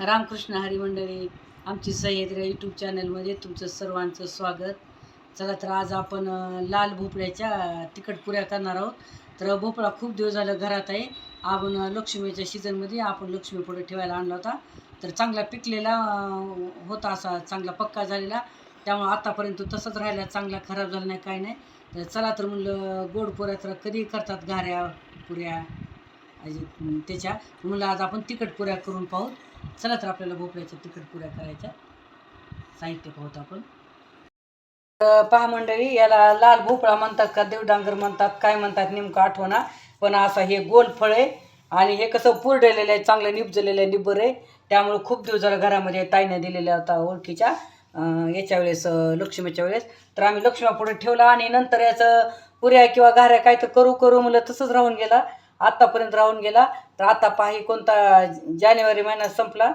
रामकृष्ण हरी मंडळी आमची सह्याद्री यूट्यूब चॅनलमध्ये तुमचं सर्वांचं स्वागत. चला तर आज आपण लाल भोपळ्याच्या तिखट पुऱ्या करणार आहोत. तर भोपळा खूप दिवस झालं घरात आहे. आपण लक्ष्मीच्या सीझनमध्ये आपण लक्ष्मी पुढे ठेवायला आणला होता. तर चांगला पिकलेला होता असा चांगला पक्का झालेला. त्यामुळे आतापर्यंत तसंच राहिला चांगला खराब झाला नाही काय नाही. तर चला तर म्हणलं गोड पुऱ्या तर कधी करतात घाऱ्या पुऱ्या. त्याच्या. म्हणलं आज आपण तिखट पुऱ्या करून पाहू. चला तर आपल्याला भोपळ्याच्या तिखट पुऱ्या करायच्या. साहित्य पाहतो आपण. तर पहा मंडळी याला लाल भोपळा म्हणतात का देवडांगर म्हणतात काय म्हणतात नेमकं आठवणा. पण असा हे गोल फळ आहे आणि हे कसं पुरडलेलं आहे चांगलं निपजलेलं आहे निबर आहे. त्यामुळे खूप दिवस झालं घरामध्ये ताईने दिलेल्या होता ओळखीच्या. याच्या वेळेस लक्ष्मीच्या वेळेस. तर आम्ही लक्ष्मीपुढे ठेवला आणि नंतर याचं पुऱ्या किंवा घाऱ्या काय तर करू करू म्हणलं तसंच राहून गेला. आत्तापर्यंत राहून गेला. तर आता पाही कोणता जानेवारी महिना संपला.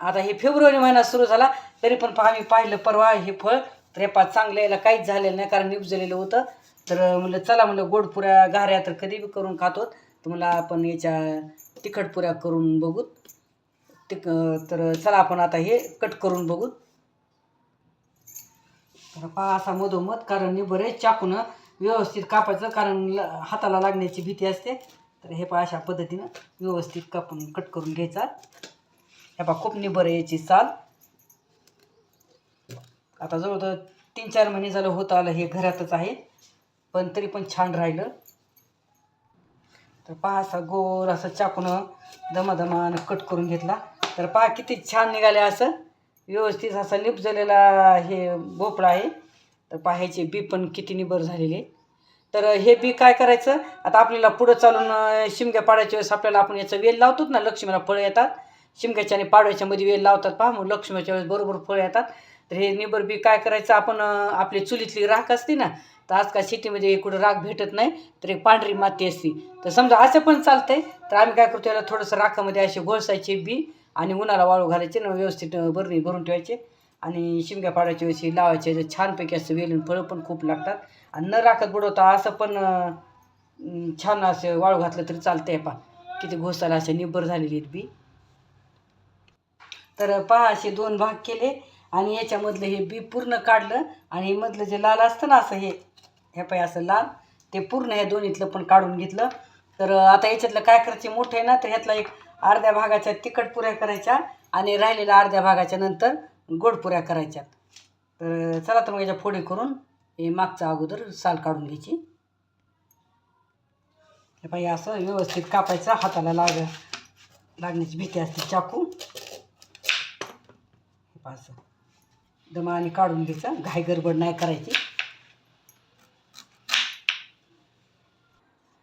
आता हे फेब्रुवारी महिना सुरू झाला. तरी पण पहा मी पाहिलं परवा हे फळ तर हे चांगलं याला काहीच झालेलं नाही कारण निपजलेलं होतं. तर म्हणलं चला म्हणलं गोडपुऱ्या घाऱ्या तर कधी बी करून खातो. तर मला आपण याच्या तिखटपुऱ्या करून बघू. तिक तर चला आपण आता हे कट करून बघू. तर पहा असा मधोमध कारण निबर आहे. चाकून व्यवस्थित कापायचं कारण ल- हाताला लागण्याची भीती असते. तर हे पहा अशा पद्धतीनं व्यवस्थित कापून कट करून घ्यायचा. हे पहा खूप निबर याची साल. आता जवळजवळ तीन चार महिने झालं होत आलं हे घरातच आहे. पण तरी पण छान राहिलं. तर पहा असा गोर असं चाकून दमादमानं कट करून घेतला. तर पहा किती छान निघाले असं. व्यवस्थित असा निपजलेला हे भोपळा आहे. तर पाहायचे बी पण किती निबर झालेले. तर हे बी काय करायचं? आता आपल्याला पुढं चालून शिमग्या पाडायच्या वेळेस आपल्याला आपण याचं वेल लावतोच ना लक्ष्मीला फळं येतात. शिमग्याच्या आणि पाडव्याच्या मध्ये वेल लावतात पहा मग लक्ष्मीच्या वेळेस बरोबर फळं येतात. तर हे निबर बी काय करायचं? आपण आपली चुलीतली राख असते ना तर आजकाल शेतीमध्ये कुठं राख भेटत नाही तर एक पांढरी माती असते. तर समजा असं पण चालतंय तर आम्ही काय करतो याला थोडंसं राखामध्ये असे घोळसायचे बी आणि उन्हाला वाळू घालायचे ना व्यवस्थित बरणी भरून ठेवायचे. आणि शिमग्या पाडायच्या वेळेस लावायचे छानपैकी असं वेलून फळं पण खूप लागतात. आणि न राखत बुडवता असं पण छान असं वाळू घातलं तरी चालतंय पा किती घोसाला असे निब्बर झालेली आहेत बी. तर पहा असे दोन भाग केले आणि याच्यामधलं हे बी पूर्ण काढलं आणि हे मधलं जे लाल असतं ना असं हे हे पाय असं लाल ते पूर्ण ह्या दोन्हीतलं पण काढून घेतलं. तर आता याच्यातलं काय करायचे मोठं आहे ना तर ह्यातला एक अर्ध्या भागाच्या तिखट पुऱ्या करायच्या आणि राहिलेल्या अर्ध्या भागाच्या नंतर गोड पुऱ्या करायच्या तर चला तर मग याच्या फोडी करून हे मागचा अगोदर साल काढून घ्यायची. हे पाहिजे असं व्यवस्थित कापायचं हाताला लाग लागण्याची भीती असते चाकू. हे पहा असं. दमाने काढून घ्यायचं घाई गडबड नाही करायची.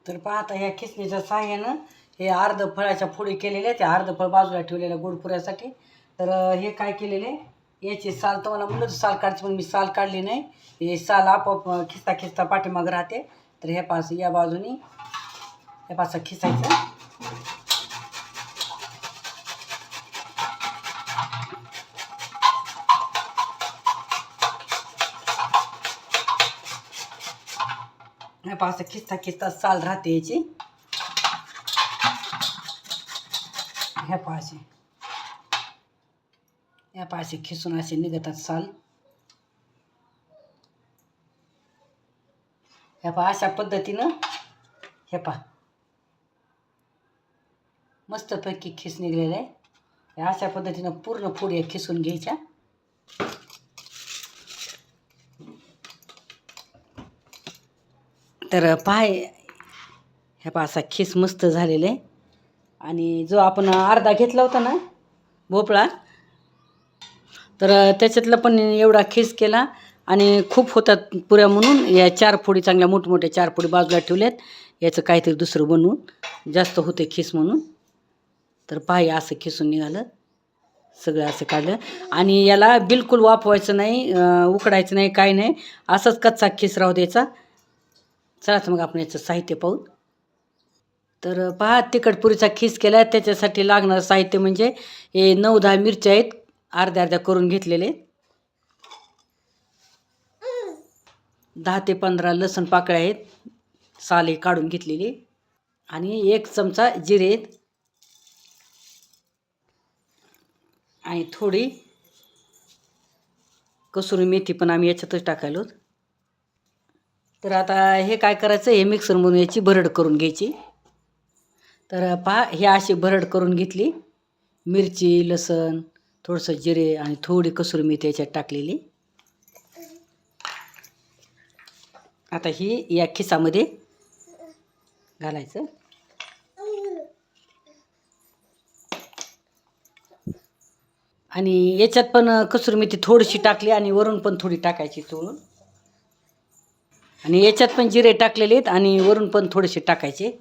तर पाहता ह्या खिसणीच्या साह्यानं हे अर्ध फळाच्या फोडी केलेल्या त्या अर्ध फळ बाजूला ठेवलेल्या गोडपुऱ्यासाठी. तर हे काय केलेले? याची साल तर मला म्हणलं साल काढायची पण मी साल काढली नाही। हे साल आपोआप खिस्ता खिस्ता पाठीमागं राहते तर हे पास या बाजूनी हे पास खिसायचं हे पास खिस्ता खिस्ता साल राहते याची ह्या पाहाचे ह्या पाहाचे खिसून असे निघतात साल. ह्या पहा अशा पद्धतीनं हे पहा. मस्तपैकी खिस निघलेलं आहे. ह्या अशा पद्धतीनं पूर्ण पुढे खिसून घ्यायच्या. तर पाय ह्या पहा असा खिस मस्त झालेला आहे. आणि जो आपण अर्धा घेतला होता ना भोपळा तर त्याच्यातला पण एवढा खीस केला आणि खूप होतात पुऱ्या म्हणून या चार फोडी चांगल्या मोठमोठ्या चार फोडी बाजूला ठेवल्यात. याचं काहीतरी दुसरं बनवून जास्त होते खिस म्हणून. तर पाय असं खिसून निघालं. सगळं असं काढलं. आणि याला बिलकुल वापवायचं नाही उकडायचं नाही काय नाही. असंच कच्चा खिस राहू द्यायचा. चलाच मग आपण याचं साहित्य पाहू. तर पहा तिखटपुरीचा खीस केला त्याच्यासाठी लागणारं साहित्य म्हणजे हे नऊ दहा मिरच्या आहेत. अर्ध्या अर्ध्या करून घेतलेले. दहा ते पंधरा लसण पाकळ्या आहेत साले काढून घेतलेली. आणि एक चमचा जिरे आणि थोडी कसुरी मेथी पण आम्ही याच्यातच टाकायलो. तर आता हे काय करायचं हे मिक्सरमधून याची भरड करून घ्यायची. तर पहा हे अशी भरड करून घेतली. मिरची लसण थोडंसं जिरे आणि थोडी कसुरी मेथी याच्यात टाकलेली. आता ही या खिसामध्ये घालायचं. आणि याच्यात पण कसुरी मेथी थोडीशी टाकली आणि वरून पण थोडी टाकायची चोळून आणि याच्यात पण जिरे टाकलेले आहेत आणि वरून पण थोडेसे टाकायचे.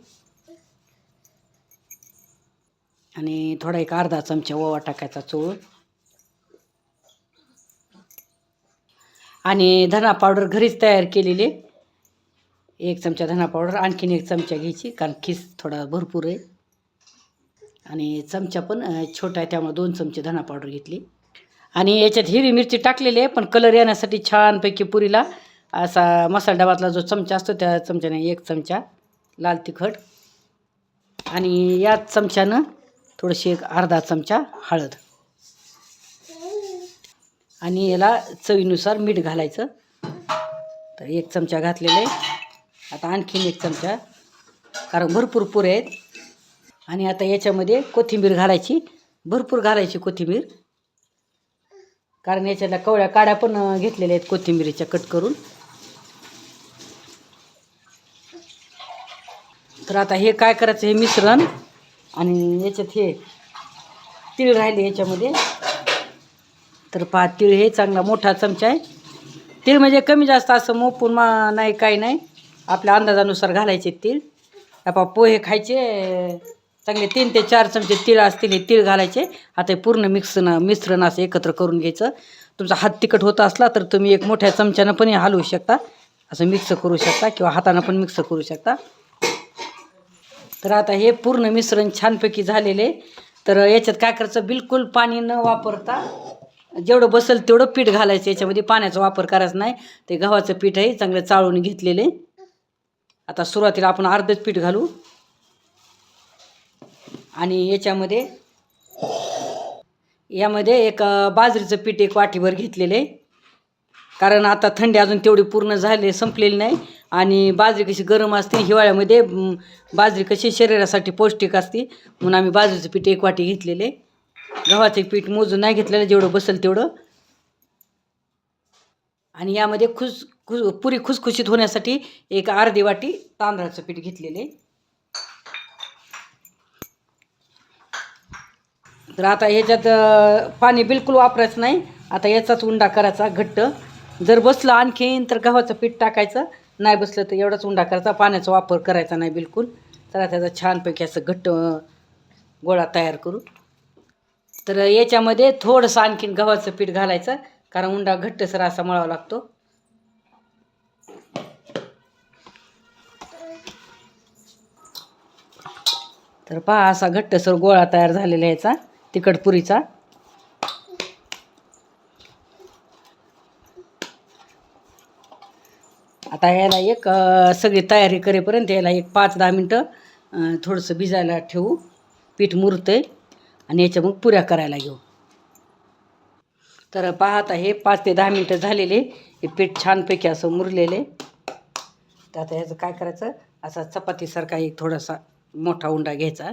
आणि थोडा एक अर्धा चमचा ओवा टाकायचा चोळून आणि धना पावडर घरीच तयार केलेले एक चमचा धना पावडर आणखीन एक चमचा घ्यायची कारण खिस थोडा भरपूर आहे. आणि चमचा पण छोटा आहे त्यामुळे दोन चमचे धना पावडर घेतली. आणि याच्यात हिरवी मिरची टाकलेली आहे पण कलर येण्यासाठी छानपैकी पुरीला असा मसाला डबातला जो चमचा असतो त्या चमच्याने एक चमचा लाल तिखट. आणि याच चमच्यानं थोडीशी एक अर्धा चमचा हळद. आणि याला चवीनुसार मीठ घालायचं. तर एक चमचा घातलेले आहे. आता आणखीन एक चमचा. कारण भरपूर पुरे आहेत. आणि आता याच्यामध्ये कोथिंबीर घालायची. भरपूर घालायची कोथिंबीर. कारण याच्यातल्या कवळ्या काड्या पण घेतलेल्या आहेत कोथिंबीरीच्या कट करून. तर आता हे काय करायचं हे मिश्रण. आणि याच्यात हे तीळ राहिले याच्यामध्ये. तर पहा तीळ हे चांगला मोठा चमचा आहे. तीळ म्हणजे कमी जास्त असं मोपून मा नाही काही नाही. आपल्या अंदाजानुसार घालायचे तीळ. पहा पोहे खायचे चांगले तीन ते चार चमचे तीळ असतील हे तीळ घालायचे. आता हे पूर्ण मिक्स मिश्रण असं एकत्र करून घ्यायचं. तुमचा हात तिखट होत असला तर तुम्ही एक मोठ्या चमच्यानं पण हलवू शकता. असं मिक्स करू शकता किंवा हातानं पण मिक्स करू शकता. तर आता हे पूर्ण मिश्रण छानपैकी झालेले. तर याच्यात काय करायचं? बिलकुल पाणी न वापरता जेवढं बसेल तेवढं पीठ घालायचं याच्यामध्ये पाण्याचा वापर करायचा नाही. ते गव्हाचं पीठ आहे चांगलं चाळून घेतलेले आता सुरुवातीला आपण अर्धच पीठ घालू. आणि याच्यामध्ये यामध्ये एक बाजरीचं पीठ एक वाटीभर घेतलेले कारण आता थंडी अजून तेवढी पूर्ण झाली संपलेली नाही. आणि बाजरी कशी गरम असते हिवाळ्यामध्ये बाजरी कशी शरीरासाठी पौष्टिक असते म्हणून आम्ही बाजरीचं पीठ एक वाटी घेतलेले गव्हाचे पीठ मोजून नाही घेतलेलं जेवढं बसेल तेवढं. आणि यामध्ये खुस खु पुरी खुसखुशीत होण्यासाठी एक अर्धी वाटी तांदळाचं पीठ घेतलेले तर आता ह्याच्यात पाणी बिलकुल वापरायचं नाही. आता याचाच उंडा करायचा घट्ट. जर बसलं आणखीन तर गव्हाचं पीठ टाकायचं. नाही बसलं तर एवढाच उंडा करायचा. पाण्याचा वापर करायचा नाही बिलकुल. तर त्याचा छानपैकी असं घट्ट गोळा तयार करू तर याच्यामध्ये थोडंसं आणखीन गव्हाचं पीठ घालायचं कारण उंडा घट्टसर असा मळावा लागतो. तर पहा असा घट्टसर गोळा तयार झालेला याचा तिखट पुरीचा. आता याला एक सगळी तयारी करेपर्यंत याला एक पाच दहा मिनटं थोडंसं भिजायला ठेवू. पीठ मुरतं आहे आणि याच्या मग पुऱ्या करायला घेऊ. तर पाहता हे पाच ते दहा मिनटं झालेले. हे पीठ छानपैकी असं मुरलेले. तर आता ह्याचं काय करायचं? असा चपातीसारखा एक थोडासा मोठा उंडा घ्यायचा.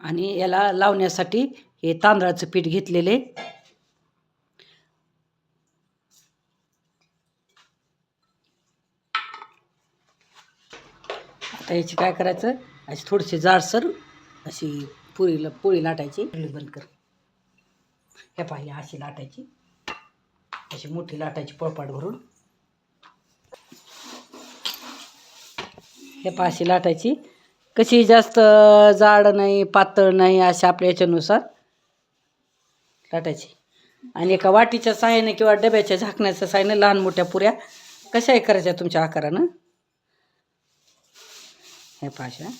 आणि याला लावण्यासाठी हे तांदळाचं पीठ घेतलेले. आता याची काय करायचं? अशी थोडीशी जाडसर अशी पुरीला पोळी लाटायची. बंद कर. हे पाहिजे अशी लाटायची. अशी मोठी लाटायची पोळपाट भरून. हे पाशी लाटायची. कशी जास्त जाड नाही पातळ नाही अशा आपल्या याच्यानुसार लाटायची. आणि एका वाटीच्या साह्याने किंवा डब्याच्या झाकण्याच्या साह्याने लहान मोठ्या पुऱ्या कशाही करायच्या तुमच्या आकारानं. हे पाशा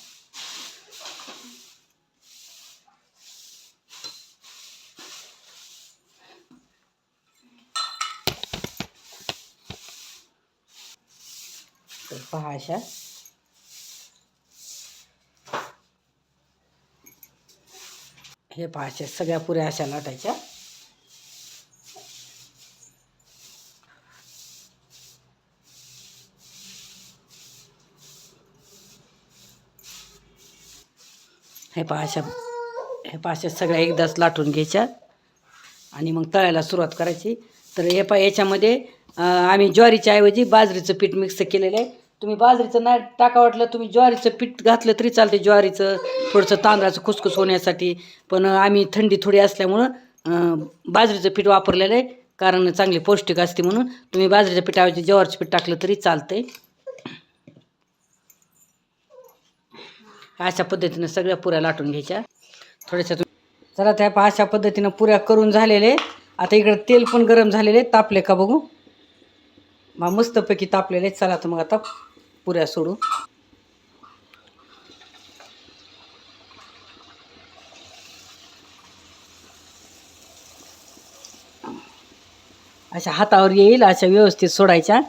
तर पहा अशा. हे पहा अशा सगळ्या पुऱ्या अशा लाटायच्या पहा अशा हे पहा अशा सगळ्या एकदाच लाटून घ्यायच्या. आणि मग तळायला सुरुवात करायची. तर हे पहा याच्यामध्ये आम्ही ज्वारीच्या ऐवजी बाजरीचं पीठ मिक्स केलेलं आहे. तुम्ही बाजरीचं नाही टाका वाटलं तुम्ही ज्वारीचं पीठ घातलं तरी चालते ज्वारीचं थोडंसं तांदळाचं खुसखुस होण्यासाठी. पण आम्ही थंडी थोडी असल्यामुळं बाजरीचं पीठ वापरलेलं आहे. कारण चांगली पौष्टिक असते म्हणून. तुम्ही बाजरीच्या पिठाऐवजी ज्वारीचं पीठ टाकलं तरी चालतंय. अशा पद्धतीनं सगळ्या पुऱ्या लाटून घ्यायच्या. थोड्याशा तुम्ही चला त्या पहा अशा पद्धतीनं पुऱ्या करून झालेले. आता इकडं तेल पण गरम झालेले तापले का बघू? मग मस्तपैकी तापलेले आहेत. चला तर मग आता पुऱ्या सोडू. अशा हातावर येईल अशा व्यवस्थित सोडायच्या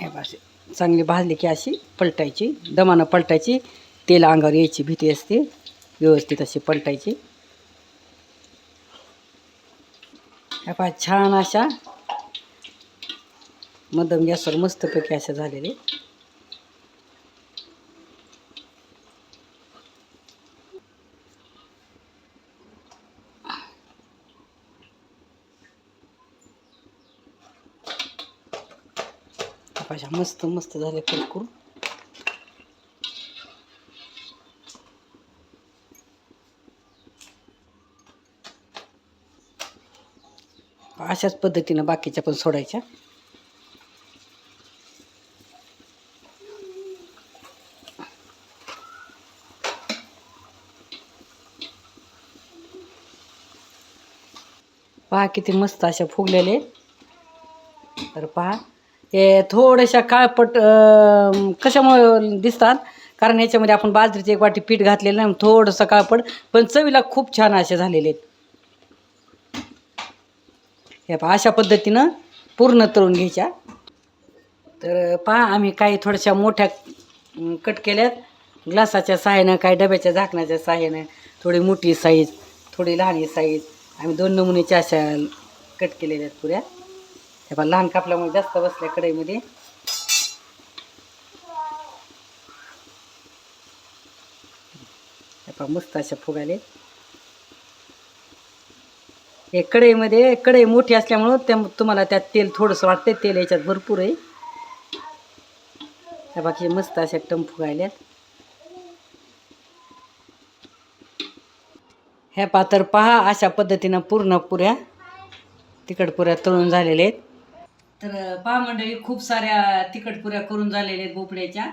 हे बा अशी चांगली भाजली की अशी पलटायची दमानं पलटायची तेल अंगावर यायची भीती असते व्यवस्थित अशी पलटायची. पहा छान अशा मध्यम गॅसवर मस्तपैकी अशा झालेले बघा मस्त मस्त झाले कुरकुर अशाच पद्धतीनं बाकीच्या पण सोडायच्या. पहा किती मस्त अशा फुगलेले. तर पहा. हे थोड्याशा काळपट कशामुळे दिसतात? कारण याच्यामध्ये आपण बाजरीची एक वाटी पीठ घातलेलं नाही थोडंसं काळपट पण चवीला खूप छान असे झालेले आहेत. हे पहा अशा पद्धतीनं पूर्ण तळून घ्यायच्या. तर पहा आम्ही काही थोड्याशा मोठ्या कट केल्यात. ग्लासाच्या सहाय्यानं काही डब्याच्या झाकण्याच्या सहाय्यानं थोडी मोठी साईज थोडी लहान साईज आम्ही दोन नमुन्याच्या अशा कट केलेल्या आहेत पुऱ्या. हे पहा लहान कापल्यामुळे जास्त बसल्या कढईमध्ये. हे पहा मस्त अशा फुगाले. हे कढईमध्ये कढई मोठी असल्यामुळं त्या तुम्हाला त्यात तेल थोडंसं वाटतंय तेल याच्यात भरपूर आहे. त्या बाकी मस्त अशा टम फुगायल्यात ह्या पातर पहा अशा पद्धतीनं पूर्ण पुऱ्या तिखट पुऱ्या तळून झालेल्या आहेत. तर पहा मंडळी खूप साऱ्या तिखटपुऱ्या करून झालेल्या आहेत भोपळ्याच्या.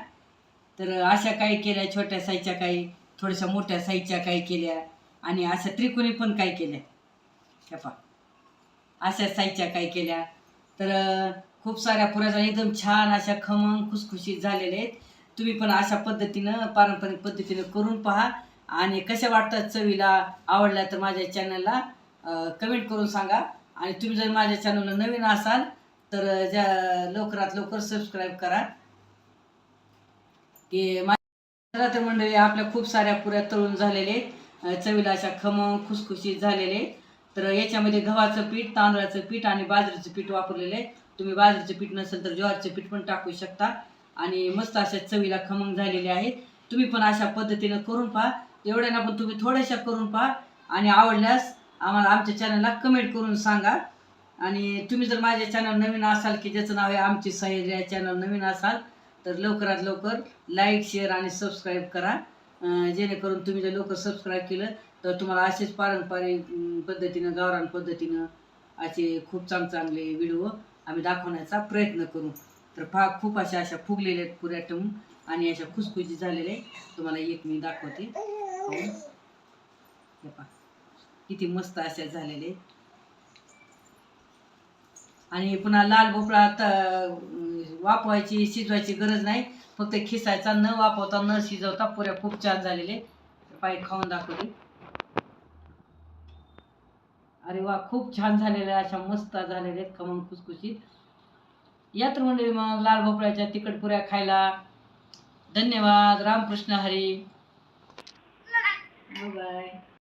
तर अशा काही केल्या छोट्या साईजच्या काही थोड्याशा मोठ्या साईजच्या काही केल्या आणि अशा त्रिकोणी पण काही केल्या. ह्या पहा. अशा साईजच्या काही केल्या. तर खूप साऱ्या पुऱ्या झाल्या एकदम छान अशा खमंग खुसखुशीत झालेल्या आहेत. तुम्ही पण अशा पद्धतीनं पारंपरिक पद्धतीनं करून पहा. आणि कशा वाटतात चवीला आवडल्या तर माझ्या चॅनलला कमेंट करून सांगा. आणि तुम्ही जर माझ्या चॅनलला नवीन असाल तर ज्या लवकरात लवकर सबस्क्राईब करा. की मंडळी आपल्या खूप साऱ्या पुऱ्या तळून झालेले आहेत. चवीला अशा खमंग खुसखुशीत झालेले तर याच्यामध्ये गव्हाचं पीठ तांदळाचं पीठ आणि बाजरीचं पीठ वापरलेलं आहे. तुम्ही बाजरीचं पीठ नसेल तर ज्वारीचं पीठ पण टाकू शकता. आणि मस्त अशा चवीला खमंग झालेले आहेत. तुम्ही पण अशा पद्धतीनं करून पहा. एवढ्यांना पण तुम्ही थोड्याशा करून पहा. आणि आवडल्यास आम्हाला आमच्या चॅनलला कमेंट करून सांगा. आणि तुम्ही जर माझ्या चॅनल नवीन असाल की ज्याचं नाव आहे आमची सह्याद्री चॅनल नवीन असाल तर लवकरात लवकर लाईक शेअर आणि सबस्क्राईब करा. जेणेकरून तुम्ही जर लवकर सबस्क्राईब केलं तर तुम्हाला असेच पारंपरिक पद्धतीनं गावरान पद्धतीनं असे खूप चांग चांगले व्हिडिओ आम्ही दाखवण्याचा प्रयत्न करू. तर फा खूप अशा अशा फुगलेल्या आहेत पुऱ्या ठेवून आणि अशा खुसखुशी झालेल्या आहेत. तुम्हाला एक मी दाखवते. किती मस्त अशा झालेले आहेत. आणि पुन्हा लाल भोपळा त- वापवायची शिजवायची गरज नाही. फक्त खिसायचा न वापरता न शिजवता पुऱ्या खूप छान झालेले पाय खाऊन दाखवले अरे वा खूप छान झालेल्या अशा मस्त झालेल्या आहेत खमंग खुसखुशीत. या तर मंडळी मग लाल भोपळ्याच्या तिखट पुऱ्या खायला. धन्यवाद. रामकृष्ण हरी. बाय.